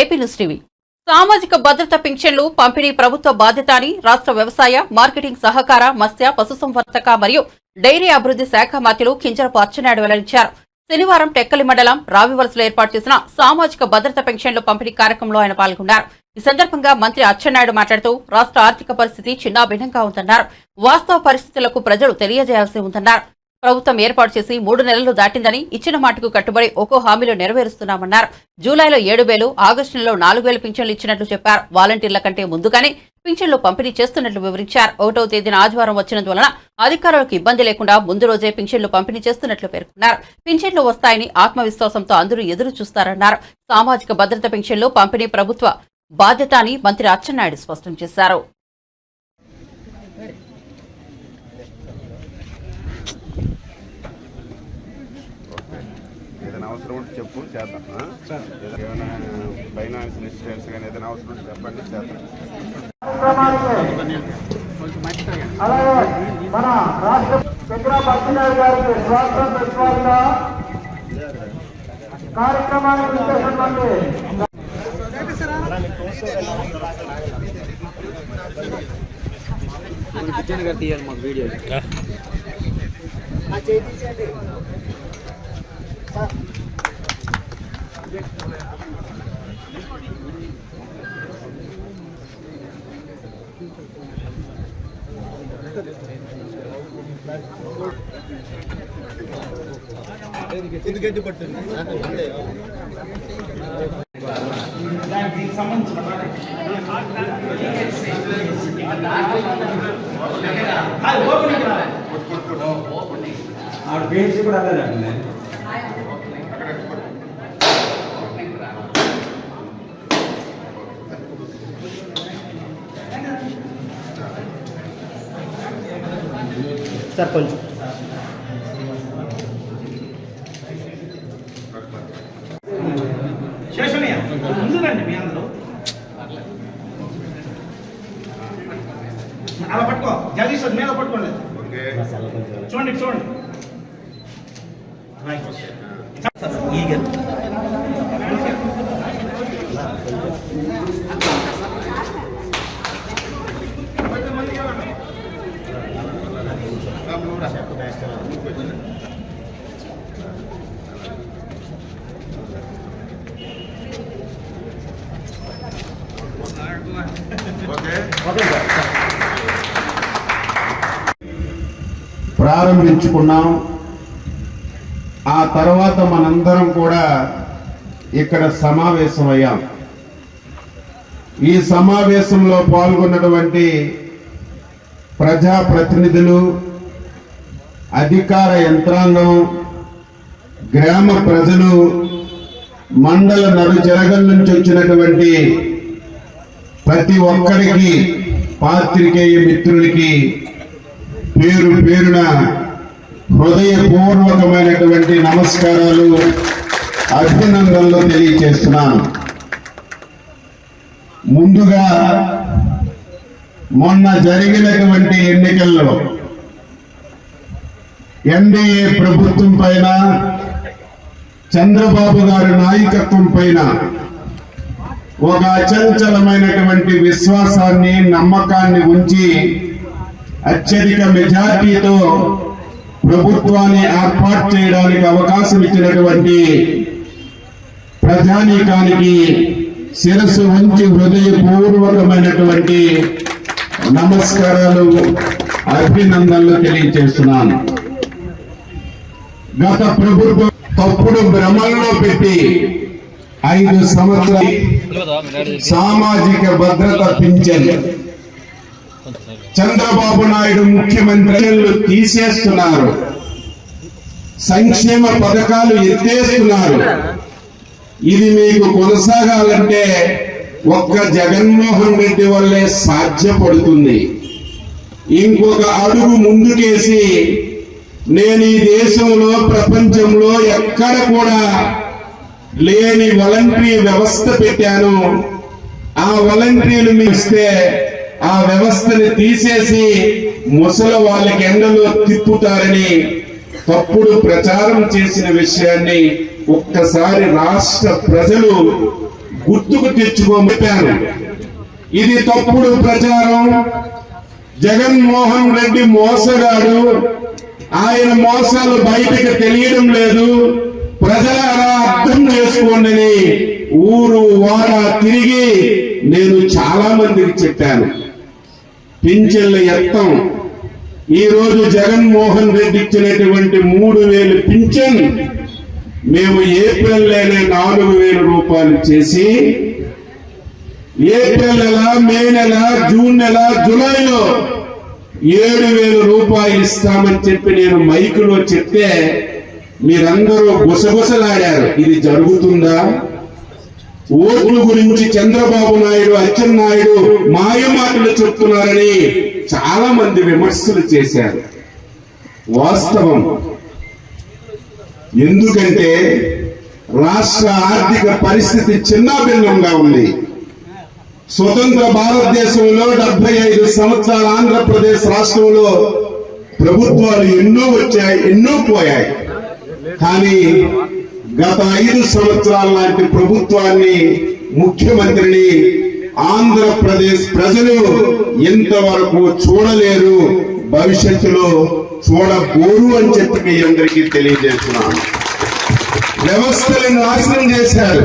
AP news TV. సామాజిక భద్రత పింఛన్లు పంపిణీ ప్రభుత్వ బాధ్యత అని రాష్ట్ర వ్యవసాయ మార్కెటింగ్ సహకార మత్స్య పశుసంవర్ధక మరియు డైరీ అభివృద్ధి శాఖ మంత్రులు కింజరపు అచ్చెన్నాయుడు వెల్లడించారు. శనివారం టెక్కలి మండలం రావివలసలో ఏర్పాటు చేసిన సామాజిక భద్రత పెన్షన్లు పంపిణీ కార్యక్రమంలో ఆయన పాల్గొన్నారు. ఈ సందర్భంగా మంత్రి అచ్చెన్నాయుడు మాట్లాడుతూ రాష్ట్ర ఆర్థిక పరిస్థితి చిన్నాభిన్నంగా ఉందన్నారు. వాస్తవ పరిస్థితులకు ప్రజలు తెలియజేయాల్సి ఉందన్నారు. ప్రభుత్వం ఏర్పాటు చేసి మూడు నెలలు దాటిందని ఇచ్చిన మాటకు కట్టుబడి ఒక్కో హామీలు నెరవేరుస్తున్నామన్నారు. జూలైలో ఏడు వేలు ఆగస్టు నెలలో నాలుగు వేలు పింఛన్లు ఇచ్చినట్లు చెప్పారు. వాలంటీర్ల కంటే ముందుగానే పింఛన్లు పంపిణీ చేస్తున్నట్లు వివరించారు. ఒకటో తేదీన ఆదివారం వచ్చినందువలన అధికారులకు ఇబ్బంది లేకుండా ముందు రోజే పింఛన్లు పంపిణీ చేస్తున్నట్లు పేర్కొన్నారు. పింఛన్లు వస్తాయని ఆత్మవిశ్వాసంతో అందరూ ఎదురు చూస్తారన్నారు. సామాజిక భద్రత పింఛన్లు పంపిణీ ప్రభుత్వ బాధ్యత అని మంత్రి అచ్చెన్నాయుడు స్పష్టం చేశారు. ఏదైనా అవసరం ఉంటే చెప్పు చేద్దాం. ఆ? ఏదైనా ఫైనాన్స్ ఇన్సూరెన్స్ కానీ ఏదైనా అవసరం ఉంటే చెప్పండి చేద్దాం. మన రాష్ట్ర చక్ర పచ్చినాయుడు గారికి స్వాగతం పెట్టుకోవాలిగా కార్యక్రమానికి ఇచ్చేసినటువంటి ఆవిడ పేరు కూడా అదే సార్ కొంచెం. శేషనయ్య ముందురండి మీ అందరూ. అలా పట్టుకో. జగదీష్ మీద పట్టుకోండి. చూడండి చూడండి. ప్రారంభించుకున్నాం. ఆ తర్వాత మనందరం కూడా ఇక్కడ సమావేశమయ్యాం. ఈ సమావేశంలో పాల్గొన్నటువంటి ప్రజాప్రతినిధులు అధికార యంత్రాంగం గ్రామ ప్రజలు మండల నలుజరగల నుంచి వచ్చినటువంటి ప్రతి ఒక్కరికి పాత్రికేయ మిత్రులకి పేరు పేరున హృదయపూర్వకమైనటువంటి నమస్కారాలు అభినందనలు తెలియజేస్తున్నాను ముందుగా మొన్న జరిగినటువంటి ఎన్నికల్లో ఎన్డీఏ ప్రభుత్వం పైన చంద్రబాబు గారి నాయకత్వం పైన ఒక అచంచలమైనటువంటి విశ్వాసాన్ని నమ్మకాన్ని ఉంచి అత్యధిక మెజార్టీతో ప్రభుత్వాన్ని ఏర్పాటు చేయడానికి అవకాశం ఇచ్చినటువంటి ప్రజానీకానికి శిరస్సు ఉంచి హృదయపూర్వకమైనటువంటి నమస్కారాలు అభినందనలు తెలియజేస్తున్నాను. గత ప్రభుత్వం తప్పుడు భ్రమల్లో పెట్టి ఐదు సంవత్సరాలు సామాజిక భద్రత పింఛన్. చంద్రబాబు నాయుడు ముఖ్యమంత్రి తీసేస్తున్నారు. సంక్షేమ పథకాలు ఎత్తేస్తున్నారు. ఇది మీకు కొనసాగాలంటే ఒక్క జగన్మోహన్ రెడ్డి వల్లే సాధ్యపడుతుంది. ఇంకొక అడుగు ముందుకేసి నేను ఈ దేశంలో ప్రపంచంలో ఎక్కడ కూడా లేని వాలంటరీ వ్యవస్థ పెట్టాను. ఆ వాలంటీర్లు మీస్తే ఆ వ్యవస్థని తీసేసి ముసలి వాళ్ళకి ఎండలో తిప్పుతారని తప్పుడు ప్రచారం చేసిన విషయాన్ని ఒక్కసారి రాష్ట్ర ప్రజలు గుర్తుకు తెచ్చుకోమని ఇది తప్పుడు ప్రచారం. జగన్మోహన్ రెడ్డి మోసగాడు. ఆయన మోసాలు బయటకు తెలియడం లేదు. ప్రజలారా అర్థం చేసుకోండి ఊరు వాడ తిరిగి నేను చాలా మందికి చెప్పాను. పింఛన్ల ఎత్తం ఈరోజు జగన్మోహన్ రెడ్డి ఇచ్చినటువంటి మూడు వేలు పింఛన్ మేము ఏప్రిల్లోనే నాలుగు వేల రూపాయలు చేసి ఏప్రిల్ నెల మే నెల జూన్ నెల జూలైలో ఏడు వేల రూపాయలు ఇస్తామని చెప్పి నేను మైకులో చెప్తే మీరందరూ గుసగుసలాడారు. ఇది జరుగుతుందా? ఓట్ల గురించి చంద్రబాబు నాయుడు అచ్చెన్నాయుడు మాయమాటలు చెప్తున్నారని చాలా మంది విమర్శలు చేశారు. వాస్తవం. ఎందుకంటే రాష్ట్ర ఆర్థిక పరిస్థితి చిన్నాభిన్నంగా ఉంది. స్వతంత్ర భారతదేశంలో డెబ్బై ఐదు సంవత్సరాల ఆంధ్రప్రదేశ్ రాష్ట్రంలో ప్రభుత్వాలు ఎన్నో వచ్చాయి ఎన్నో పోయాయి. కానీ గత ఐదు సంవత్సరాల లాంటి ప్రభుత్వాన్ని ముఖ్యమంత్రిని ఆంధ్రప్రదేశ్ ప్రజలు ఇంతవరకు చూడలేరు భవిష్యత్తులో చూడబోరు అని చెప్పి మీ అందరికీ తెలియజేస్తున్నాను. వ్యవస్థలను నాశనం చేశారు.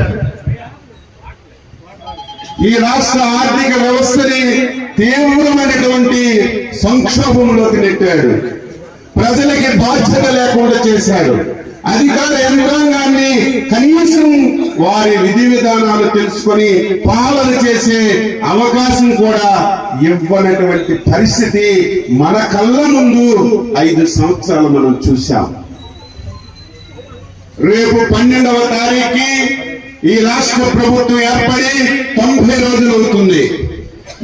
ఈ రాష్ట్ర ఆర్థిక వ్యవస్థని తీవ్రమైనటువంటి సంక్షోభంలోకి నెట్టాడు ప్రజలకి బాధ్యత లేకుండా చేశాడు. అధికార యంత్రాంగాన్ని కనీసం వారి విధి విధానాలు తెలుసుకొని పాలన చేసే అవకాశం కూడా ఇవ్వనటువంటి పరిస్థితి మన కళ్ళ ముందు ఐదు సంవత్సరాలు మనం చూశాం. రేపు పన్నెండవ తారీఖుకి ఈ రాష్ట్ర ప్రభుత్వం ఏర్పడి తొంభై రోజులు అవుతుంది.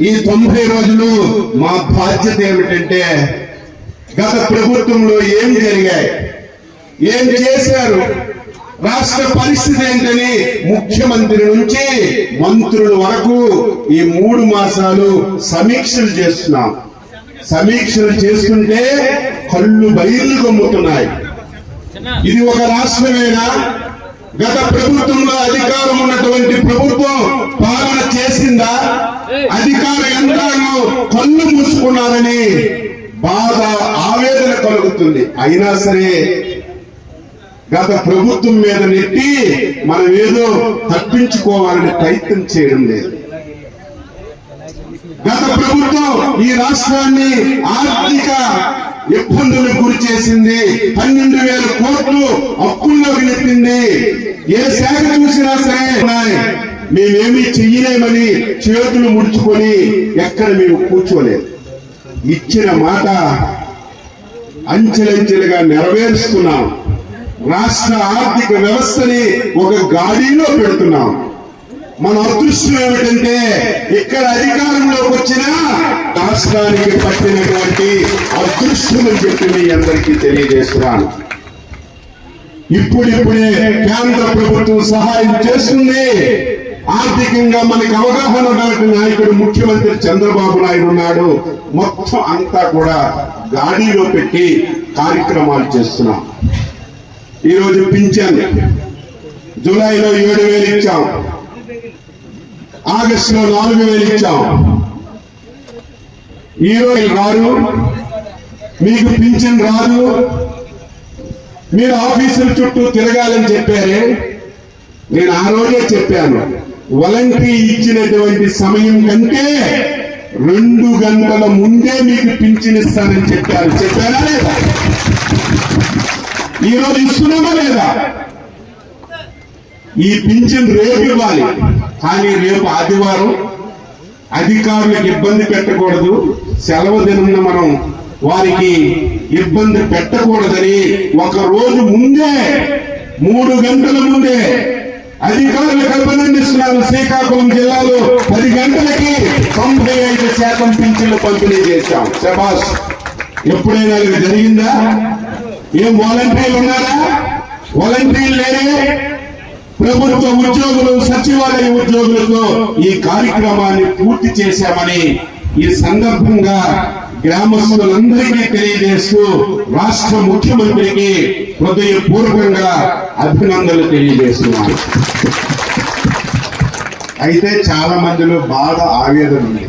ఈ తొంభై రోజులు మా బాధ్యత ఏమిటంటే గత ప్రభుత్వంలో ఏం జరిగాయి? ఏం చేశారు? రాష్ట్ర పరిస్థితి ఏంటని ముఖ్యమంత్రి నుంచి మంత్రుల వరకు ఈ మూడు మాసాలు సమీక్షలు చేస్తున్నాం. సమీక్షలు చేస్తుంటే కళ్ళు బయలు గమ్ముతున్నాయి. ఇది ఒక రాష్ట్రమేనా? గత ప్రభుత్వంలో అధికారం ఉన్నటువంటి ప్రభుత్వం పాలన చేసిందా? అధికార యంత్రాంగం కళ్ళు మూసుకున్నారని బాధ ఆవేదన కలుగుతుంది. అయినా సరే గత ప్రభుత్వం మీద నెట్టి మనం ఏదో తప్పించుకోవాలని ప్రయత్నం చేయడం లేదు. గత ప్రభుత్వం ఈ రాష్ట్రాన్ని ఆర్థిక ఇబ్బందులకు గురి చేసింది. పన్నెండు వేల కోట్లు అప్పుల్లోకి నెట్టింది. ఏ శాఖ చూసినా సరే ఉన్నాయి. మేమేమి చెయ్యలేమని చేతులు ముడుచుకొని ఎక్కడ మేము కూర్చోలేదు. ఇచ్చిన మాట అంచెలంచెలుగా నెరవేరుస్తున్నాం. రాష్ట్ర ఆర్థిక వ్యవస్థని ఒక గాడిలో పెడుతున్నాం. మన అదృష్టం ఏమిటంటే ఇక్కడ అధికారంలోకి వచ్చిన రాష్ట్రానికి పట్టినటువంటి అదృష్టం అని చెప్పి మీ అందరికీ తెలియజేస్తున్నాను. ఇప్పుడిప్పుడే కేంద్ర ప్రభుత్వం సహాయం చేస్తుంది. ఆర్థికంగా మనకి అవగాహన ఉన్నటువంటి నాయకుడు ముఖ్యమంత్రి చంద్రబాబు నాయుడు ఉన్నాడు. మొత్తం అంతా కూడా గాడిలో పెట్టి కార్యక్రమాలు చేస్తున్నాం. ఈరోజు పింఛన్ జూలైలో ఏడు వేలు ఇచ్చాం. ఆగస్టులో నాలుగు వేలు ఇచ్చాం. ఈరోజు రారు. మీకు పింఛన్ రాదు. మీరు ఆఫీసుల చుట్టూ తిరగాలని చెప్పారే. నేను ఆ రోజే చెప్పాను. వాలంటరీ ఇచ్చినటువంటి సమయం కంటే రెండు గంటల ముందే మీకు పింఛన్ ఇస్తానని చెప్పారు. చెప్పారా లేదా? ఈరోజు ఇస్తున్నామా లేదా? ఈ పింఛన్ రేపు ఇవ్వాలి. కానీ రేపు ఆదివారం అధికారులకు ఇబ్బంది పెట్టకూడదు. సెలవు దినం మనం వారికి ఇబ్బంది పెట్టకూడదని ఒక రోజు ముందే మూడు గంటల ముందే అధికారులు అభినందిస్తున్నాను శ్రీకాకుళం జిల్లాలో పది గంటలకి తొంభై ఐదు శాతం పింఛన్లు పంపిణీ చేశాం. శబాస్ ఎప్పుడైనా ఇది జరిగిందా? ఏం వాలంటీర్లు ఉన్నారా? వాలంటీర్లు లేరే? ప్రభుత్వ ఉద్యోగులు సచివాలయ ఉద్యోగులతో ఈ కార్యక్రమాన్ని పూర్తి చేశామని ఈ సందర్భంగా గ్రామస్తులందరికీ తెలియజేస్తూ రాష్ట్ర ముఖ్యమంత్రికి హృదయపూర్వకంగా అభినందనలు తెలియజేస్తున్నాను. అయితే చాలా మందిలో బాధ ఆవేదన ఉంది.